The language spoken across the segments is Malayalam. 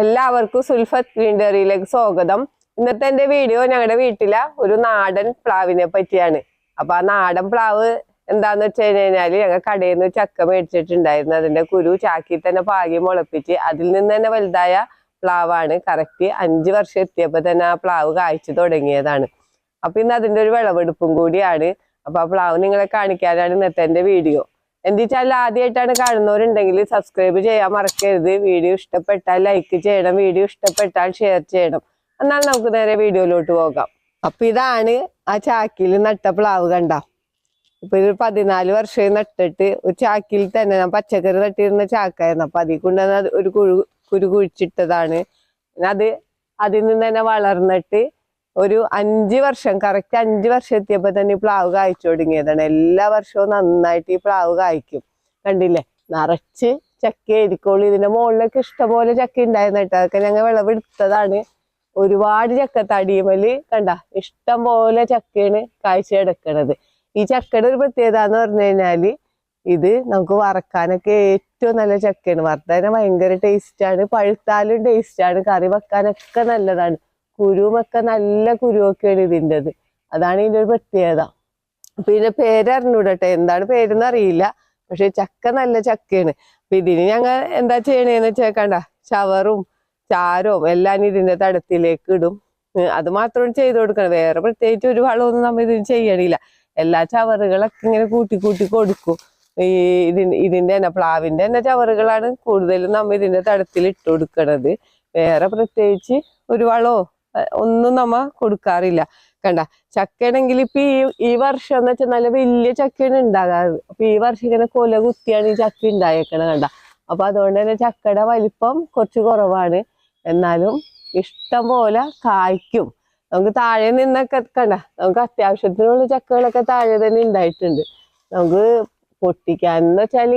എല്ലാവർക്കും സുൽഫത്ത് ഗ്രീൻഡറിയിലേക്ക് സ്വാഗതം. ഇന്നത്തെ എന്റെ വീഡിയോ ഞങ്ങളുടെ വീട്ടിലെ ഒരു നാടൻ പ്ലാവിനെ പറ്റിയാണ്. അപ്പൊ ആ നാടൻ പ്ലാവ് എന്താന്ന് വെച്ച് കഴിഞ്ഞാൽ ഞങ്ങൾ കടയിൽ നിന്ന് ചക്ക മേടിച്ചിട്ടുണ്ടായിരുന്നു. അതിന്റെ കുരു ചാക്കി തന്നെ പാകി മുളപ്പിച്ച് അതിൽ നിന്ന് തന്നെ വലുതായ പ്ലാവാണ്. കറക്റ്റ് അഞ്ച് വർഷം എത്തിയപ്പോ തന്നെ ആ പ്ലാവ് കായ്ച്ചു തുടങ്ങിയതാണ്. അപ്പൊ ഇന്ന് അതിന്റെ ഒരു വിളവെടുപ്പും കൂടിയാണ്. അപ്പൊ ആ പ്ലാവ് നിങ്ങളെ കാണിക്കാനാണ് ഇന്നത്തെ എന്റെ വീഡിയോ. എന്താച്ചാൽ ആദ്യമായിട്ടാണ് കാണുന്നവരുണ്ടെങ്കിൽ സബ്സ്ക്രൈബ് ചെയ്യാൻ മറക്കരുത്. വീഡിയോ ഇഷ്ടപ്പെട്ടാൽ ലൈക്ക് ചെയ്യണം. വീഡിയോ ഇഷ്ടപ്പെട്ടാൽ ഷെയർ ചെയ്യണം. എന്നാൽ നമുക്ക് നേരെ വീഡിയോയിലോട്ട് പോകാം. അപ്പൊ ഇതാണ് ആ ചാക്കിയിൽ നട്ട പ്ലാവ് കണ്ട? ഇപ്പൊ ഇത് പതിനാല് വർഷമായി നട്ടിട്ട് ഒരു ചാക്കിൽ തന്നെ ഞാൻ പച്ചക്കറി നട്ടിരുന്ന ചാക്കായിരുന്നു. അപ്പൊ അതിൽ കൊണ്ടുവന്ന് ഒരു കുഴു കുരു കുഴിച്ചിട്ടതാണ്. അത് അതിൽ നിന്ന് തന്നെ വളർന്നിട്ട് ഒരു അഞ്ച് വർഷം കറക്റ്റ് അഞ്ച് വർഷം എത്തിയപ്പോ തന്നെ ഈ പ്ലാവ് കായ്ച്ചു തുടങ്ങിയതാണ്. എല്ലാ വർഷവും നന്നായിട്ട് ഈ പ്ലാവ് കായ്ക്കും. കണ്ടില്ലേ? നിറച്ച് ചക്ക ആയിരിക്കുള്ളൂ ഇതിന്റെ മുകളിലൊക്കെ ഇഷ്ടംപോലെ ചക്ക ഉണ്ടായിരുന്നു കേട്ടോ. അതൊക്കെ ഞങ്ങൾ വിളവെടുത്തതാണ്. ഒരുപാട് ചക്ക തടിയുമൽ കണ്ട ഇഷ്ടം പോലെ ചക്കയാണ് കാഴ്ച എടുക്കണത് ഈ ചക്കയുടെ ഒരു പ്രത്യേകത എന്ന് പറഞ്ഞു കഴിഞ്ഞാൽ ഇത് നമുക്ക് വറക്കാനൊക്കെ ഏറ്റവും നല്ല ചക്കയാണ്. വറുത്താൻ ഭയങ്കര ടേസ്റ്റാണ് പഴുത്താലും ടേസ്റ്റാണ് കറി വെക്കാനൊക്കെ നല്ലതാണ്. കുരുവൊക്കെ നല്ല കുരുവൊക്കെയാണ് ഇതിന്റെത്. അതാണ് ഇതിന്റെ ഒരു പ്രത്യേകത. പിന്നെ പേരറിഞ്ഞൂടട്ടെ എന്താണ് പേരെന്ന് അറിയില്ല. പക്ഷെ ചക്ക നല്ല ചക്കയാണ്. അപ്പൊ ഇതിന് ഞങ്ങൾ എന്താ ചെയ്യണേന്ന് വെച്ചാൽ കണ്ട ചവറും ചാരവും എല്ലാം ഇതിന്റെ തടത്തിലേക്ക് ഇടും. അത് മാത്രം ചെയ്ത് കൊടുക്കണം. വേറെ പ്രത്യേകിച്ച് ഒരു വളമൊന്നും നമ്മൾ ഇതിന് ചെയ്യണില്ല. എല്ലാ ചവറുകളൊക്കെ ഇങ്ങനെ കൂട്ടി കൂട്ടി കൊടുക്കും. ഈ ഇതിന് ഇതിന്റെ തന്നെ പ്ലാവിന്റെ തന്നെ ചവറുകളാണ് കൂടുതലും നമ്മൾ ഇതിന്റെ തടത്തിൽ ഇട്ട് കൊടുക്കണത്. വേറെ പ്രത്യേകിച്ച് ഒരു വളമോ ഒന്നും നമ്മ കൊടുക്കാറില്ല. കണ്ട? ചക്കയാണെങ്കിൽ ഇപ്പൊ ഈ ഈ വർഷം എന്ന് വെച്ചാൽ നല്ല വലിയ ചക്കയാണ് ഉണ്ടാകാറ് അപ്പൊ ഈ വർഷം ഇങ്ങനെ കൊല കുത്തിയാണ് ഈ ചക്ക ഉണ്ടായേക്കണ കണ്ട? അപ്പൊ അതുകൊണ്ട് തന്നെ ചക്കയുടെ വലിപ്പം കുറച്ച് കുറവാണ്. എന്നാലും ഇഷ്ടം പോലെ കായ്ക്കും. നമുക്ക് താഴെ നിന്നൊക്കെ കണ്ട? നമുക്ക് അത്യാവശ്യത്തിനുള്ള ചക്കകളൊക്കെ താഴെ തന്നെ ഉണ്ടായിട്ടുണ്ട് നമുക്ക് പൊട്ടിക്കാന്ന് വെച്ചാൽ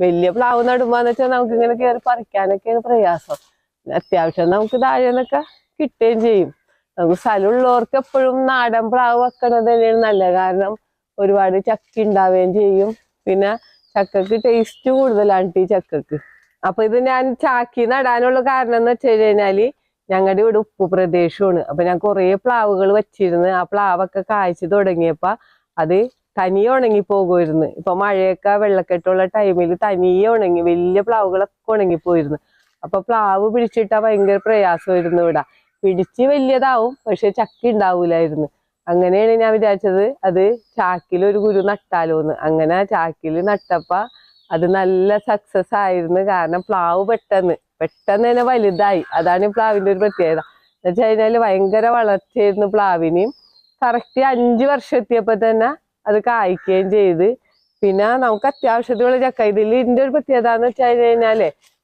വലിയ പ്ലാവ് നടുമ്പോന്ന് വെച്ചാൽ നമുക്ക് ഇങ്ങനെ കയറി പറിക്കാനൊക്കെയാണ് പ്രയാസം. അത്യാവശ്യം നമുക്ക് താഴെ നിന്നൊക്കെ കിട്ടുകയും ചെയ്യും. നമുക്ക് സ്ഥലമുള്ളവർക്ക് എപ്പോഴും നാടൻ പ്ലാവ് വെക്കണത് തന്നെയാണ് നല്ലത്. കാരണം ഒരുപാട് ചക്ക ഉണ്ടാവുകയും ചെയ്യും. പിന്നെ ചക്കക്ക് ടേസ്റ്റ് കൂടുതലാണ് ഈ ചക്കക്ക്. അപ്പൊ ഇത് ഞാൻ ചാക്കി നടാനുള്ള കാരണം എന്ന് വെച്ച് കഴിഞ്ഞാൽ ഞങ്ങളുടെ ഇവിടെ ഉപ്പ് പ്രദേശമാണ്. അപ്പൊ ഞാൻ കുറേ പ്ലാവുകൾ വെച്ചിരുന്നു ആ പ്ലാവൊക്കെ കായ്ച്ചു തുടങ്ങിയപ്പോ അത് തനിയെ ഉണങ്ങി പോകുമായിരുന്നു. ഇപ്പൊ മഴയൊക്കെ വെള്ളക്കെട്ടുള്ള ടൈമിൽ തനിയെ ഉണങ്ങി വലിയ പ്ലാവുകളൊക്കെ ഉണങ്ങി പോയിരുന്നു. അപ്പൊ പ്ലാവ് പിടിച്ചിട്ടാ ഭയങ്കര പ്രയാസമായിരുന്നു ഇവിടെ. പിടിച്ച് വലിയതാവും പക്ഷെ ചക്ക ഉണ്ടാവൂലായിരുന്നു. അങ്ങനെയാണ് ഞാൻ വിചാരിച്ചത്. അത് ചാക്കിൽ ഒരു കുരു നട്ടാലോന്ന്. അങ്ങനെ ചാക്കിൽ നട്ടപ്പ അത് നല്ല സക്സസ് ആയിരുന്നു. കാരണം പ്ലാവ് പെട്ടെന്ന് പെട്ടെന്ന് തന്നെ വലുതായി. അതാണ് ഈ പ്ലാവിന്റെ ഒരു പ്രത്യേകത. എന്ന് വെച്ച് കഴിഞ്ഞാൽ ഭയങ്കര വളർച്ചയായിരുന്നു പ്ലാവിന് കറക്റ്റ് അഞ്ച് വർഷം എത്തിയപ്പോ തന്നെ അത് കായ്ക്കുകയും ചെയ്ത്. പിന്നെ നമുക്ക് അത്യാവശ്യത്തിനുള്ള ചക്ക. ഇതിൽ ഇതിന്റെ ഒരു പ്രത്യേകത എന്ന് വെച്ച് കഴിഞ്ഞാൽ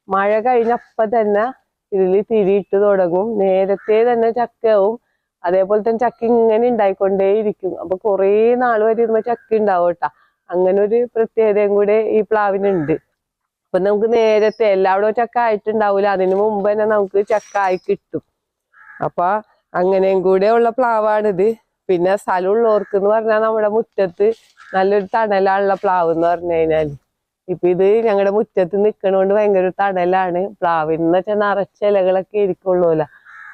മഴ കഴിഞ്ഞപ്പോ തന്നെ ഇതിൽ തിരിയിട്ട് തുടങ്ങും. നേരത്തെ തന്നെ ചക്കയാവും. അതേപോലെ തന്നെ ചക്ക ഇങ്ങനെ ഉണ്ടായിക്കൊണ്ടേയിരിക്കും അപ്പൊ കുറേ നാൾ വരെ ഇരുമ്പോ ചക്ക ഉണ്ടാവും കേട്ടാ അങ്ങനെ ഒരു പ്രത്യേകതയും കൂടെ ഈ പ്ലാവിനുണ്ട്. അപ്പൊ നമുക്ക് നേരത്തെ എല്ലാവിടെയും ചക്ക ആയിട്ടുണ്ടാവൂല. അതിനു മുമ്പ് തന്നെ നമുക്ക് ചക്ക ആയി കിട്ടും. അപ്പൊ അങ്ങനെയും കൂടെ ഉള്ള പ്ലാവാണിത്. പിന്നെ സ്ഥലമുള്ളവർക്ക് എന്ന് പറഞ്ഞാൽ നമ്മുടെ മുറ്റത്ത് നല്ലൊരു തണലുള്ള പ്ലാവ് എന്ന് പറഞ്ഞു കഴിഞ്ഞാൽ. ഇപ്പൊ ഇത് ഞങ്ങളുടെ മുറ്റത്ത് നിക്കണോണ്ട് ഭയങ്കര തടലാണ് തണലാണ്. പ്ലാവിന് എന്ന് വെച്ചാൽ നിറച്ച ഇലകളൊക്കെ ഇരിക്കുള്ളൂല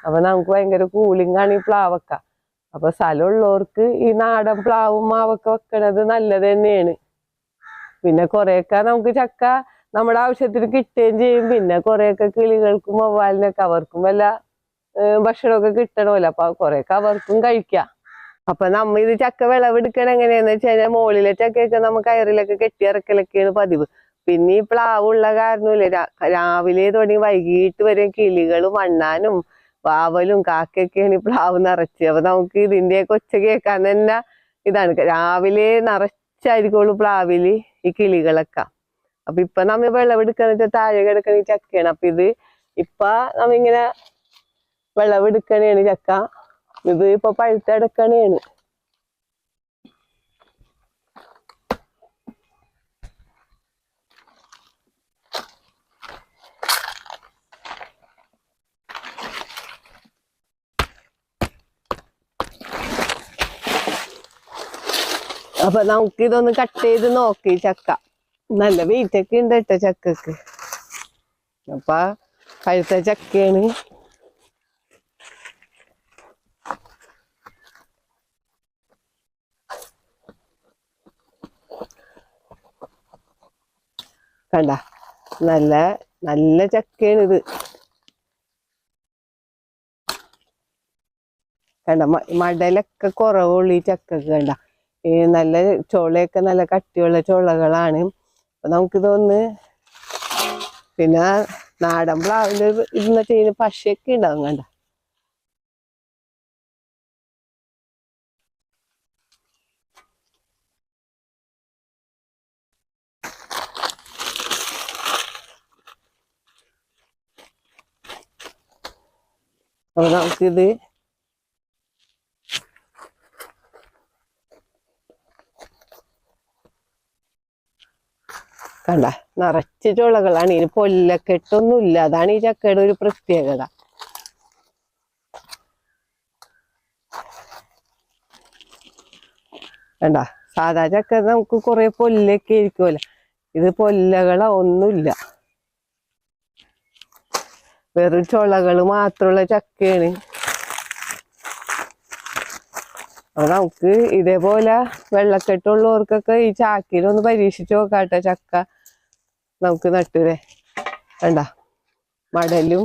അപ്പൊ നമുക്ക് ഭയങ്കര കൂളിംഗ് ആണ് ഈ പ്ലാവൊക്കെ. അപ്പൊ സ്ഥലമുള്ളവർക്ക് ഈ നാടൻ പ്ലാവും മാവൊക്കെ വെക്കണത് നല്ലത് തന്നെയാണ്. പിന്നെ കുറെയൊക്കെ നമുക്ക് ചക്ക നമ്മുടെ ആവശ്യത്തിന് കിട്ടുകയും ചെയ്യും. പിന്നെ കുറെയൊക്കെ കിളികൾക്കും വവ്വാലിനൊക്കെ അവർക്കും വല്ല ഭക്ഷണമൊക്കെ കിട്ടണമല്ലോ. അപ്പൊ കുറെയൊക്കെ അവർക്കും കഴിക്കാം. അപ്പൊ നമ്മ ഇത് ചക്ക വിളവെടുക്കണ എങ്ങനെയാന്ന് വെച്ച് കഴിഞ്ഞാൽ മുകളിലെ ചക്കയൊക്കെ നമ്മ കയറിലൊക്കെ കെട്ടിയിറക്കലൊക്കെയാണ് പതിവ്. പിന്നെ ഈ പ്ലാവുള്ള കാരണമില്ലേ രാവിലെ തുടങ്ങി വൈകിട്ട് വരെ കിളികളും മണ്ണാനും വാവലും കാക്കയൊക്കെയാണ് ഈ പ്ലാവ് നിറച്ച്. അപ്പൊ നമുക്ക് ഇതിന്റെയൊക്കെ ഒച്ച കേൾക്കാൻ തന്നെ ഇതാണ്. രാവിലെ നിറച്ചായിരിക്കുള്ളൂ പ്ലാവിൽ ഈ കിളികളൊക്കെ. അപ്പൊ ഇപ്പൊ നമ്മ വിളവെടുക്കാന്ന് വെച്ചാൽ താഴെ കിടക്കണ ഈ ചക്കയാണ്. അപ്പൊ ഇത് ഇപ്പൊ നമ്മിങ്ങനെ വിളവെടുക്കണേണ് ചക്ക. ഇത് ഇപ്പൊ പഴുത്തെടുക്കണേണ്. അപ്പൊ നമുക്ക് ഇതൊന്ന് കട്ട് ചെയ്ത് നോക്കി ചക്ക. നല്ല വീറ്റൊക്കെ ഉണ്ട് കേട്ടോ ചക്കക്ക്. അപ്പൊ പഴുത്ത ചക്കയാണ്. കണ്ട. നല്ല നല്ല ചക്കയാണ് ഇത് കണ്ട മടലൊക്കെ കുറവുള്ളൂ ഈ ചക്കക്ക് കണ്ട. ഈ നല്ല ചോളയൊക്കെ നല്ല കട്ടിയുള്ള ചോളകളാണ്. അപ്പൊ നമുക്കിതൊന്ന് പിന്നെ നാടൻ പ്ലാവിന്റെ ഇരുന്നിട്ട് ഇതിന് പശയൊക്കെ ഉണ്ടാവും കണ്ട. അപ്പൊ നമുക്കിത് കണ്ട നിറച്ച് ചുളകളാണ് ഇതിന് പൊല്ലക്കെട്ടൊന്നും ഇല്ല അതാണ് ഈ ചക്കയുടെ ഒരു പ്രത്യേകത കണ്ട സാധാ ചക്ക നമുക്ക് കുറെ പൊല്ലൊക്കെ ഇരിക്കുമല്ലോ ഇത് പൊല്ലകളോ ഒന്നുമില്ല വെറും ചുളകൾ മാത്രമുള്ള ചക്കയാണ്. അപ്പൊ നമുക്ക് ഇതേപോലെ വെള്ളക്കെട്ടുള്ളവർക്കൊക്കെ ഈ ചാക്കിലൊന്ന് പരീക്ഷിച്ച് നോക്കാട്ടെ ചക്ക. നമുക്ക് നട്ടൂരെ വേണ്ട മടലും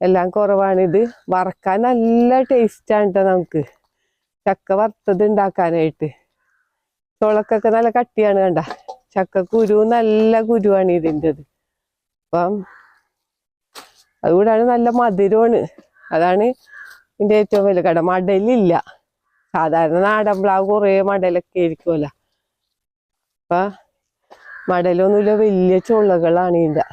എല്ലാം കുറവാണിത് വറക്കാൻ നല്ല ടേസ്റ്റാണ് കേട്ടോ നമുക്ക്. ചക്ക വറുത്തത് ഉണ്ടാക്കാനായിട്ട്. ചുളക്കൊക്കെ നല്ല കട്ടിയാണ് കണ്ട? ചക്ക കുരു നല്ല കുരുവാണ് ഇതിന്റെത്. അപ്പം അതുകൂടാണ് നല്ല മധുരമാണ്. അതാണ് ഇതിന്റെ ഏറ്റവും വലിയ കട മടലില്ല. സാധാരണ നാടൻ പ്ലാവ് കുറേ മടലൊക്കെ ആയിരിക്കുമല്ലോ. അപ്പൊ മടലൊന്നുമില്ല വലിയ ചുള്ളകളാണ് ഇതിന്റെ.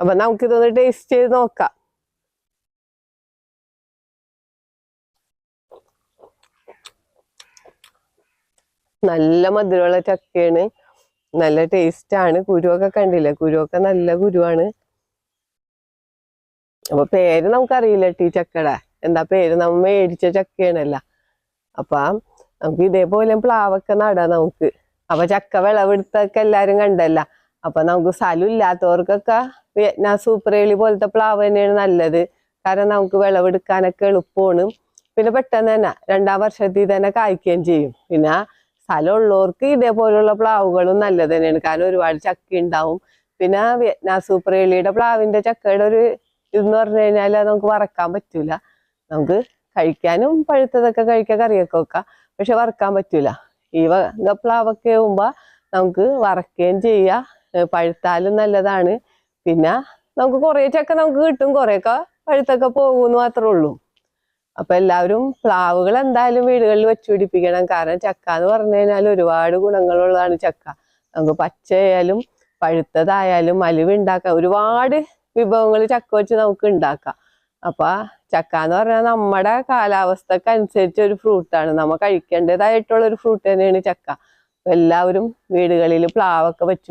അപ്പൊ നമുക്കിതൊന്ന് ടേസ്റ്റ് ചെയ്ത് നോക്കാം. നല്ല മധുരമുള്ള ചക്കയാണ്. നല്ല ടേസ്റ്റ് ആണ്. കുരുവൊക്കെ കണ്ടില്ല? കുരുവൊക്കെ നല്ല കുരുവാണ്. അപ്പൊ പേര് നമുക്കറിയില്ല ടീ ചക്കട. എന്താ പേര്? നമ്മ മേടിച്ച ചക്കയാണല്ല. അപ്പൊ നമുക്ക് ഇതേപോലെ പ്ലാവൊക്കെ നടാം നമുക്ക്. അപ്പൊ ചക്ക വിളവെടുത്തൊക്കെ എല്ലാരും കണ്ടല്ല. അപ്പൊ നമുക്ക് സ്ഥലം ഇല്ലാത്തവർക്കൊക്കെ വിയറ്റ്നാം സൂപ്പറേളി പോലത്തെ പ്ലാവ് തന്നെയാണ് നല്ലത്. കാരണം നമുക്ക് വിളവെടുക്കാനൊക്കെ എളുപ്പമാണ്. പിന്നെ പെട്ടെന്ന് തന്നെ രണ്ടാം വർഷത്തിൽ തന്നെ കായ്ക്കുകയും ചെയ്യും. പിന്നെ സ്ഥലമുള്ളവർക്ക് ഇതേപോലുള്ള പ്ലാവുകളും നല്ലത് തന്നെയാണ്. കാരണം ഒരുപാട് ചക്ക ഉണ്ടാവും. പിന്നെ വിയറ്റ്നാം സൂപ്പറേളിയുടെ പ്ലാവിന്റെ ചക്കയുടെ ഒരു ഇതെന്ന് പറഞ്ഞു കഴിഞ്ഞാൽ നമുക്ക് വറക്കാൻ പറ്റൂല. നമുക്ക് കഴിക്കാനും പഴുത്തതൊക്കെ കഴിക്കാൻ കറിയൊക്കെ വെക്കാം. പക്ഷെ വറക്കാൻ പറ്റൂല. ഈ വക പ്ലാവൊക്കെ ആവുമ്പോ നമുക്ക് വറക്കുകയും ചെയ്യാം. പഴുത്താലും നല്ലതാണ്. പിന്നെ നമുക്ക് കുറേ ചക്ക നമുക്ക് കിട്ടും. കുറേയൊക്കെ പഴുത്തൊക്കെ പോകുമെന്ന് മാത്രമേ ഉള്ളൂ. അപ്പൊ എല്ലാവരും പ്ലാവുകൾ എന്തായാലും വീടുകളിൽ വെച്ച് പിടിപ്പിക്കണം. കാരണം ചക്ക എന്ന് പറഞ്ഞു കഴിഞ്ഞാൽ ഒരുപാട് ഗുണങ്ങളുള്ളതാണ് ചക്ക. നമുക്ക് പച്ചയായാലും പഴുത്തതായാലും അലിവ് ഉണ്ടാക്കാം. ഒരുപാട് വിഭവങ്ങൾ ചക്ക വെച്ച് നമുക്ക് ഉണ്ടാക്കാം. അപ്പൊ ചക്ക എന്ന് പറഞ്ഞാൽ നമ്മുടെ കാലാവസ്ഥക്ക് അനുസരിച്ച് ഒരു ഫ്രൂട്ടാണ് നമ്മൾ കഴിക്കേണ്ടതായിട്ടുള്ള ഒരു ഫ്രൂട്ട് തന്നെയാണ് ചക്ക. എല്ലാവരും വീടുകളിൽ പ്ലാവൊക്കെ വെച്ച്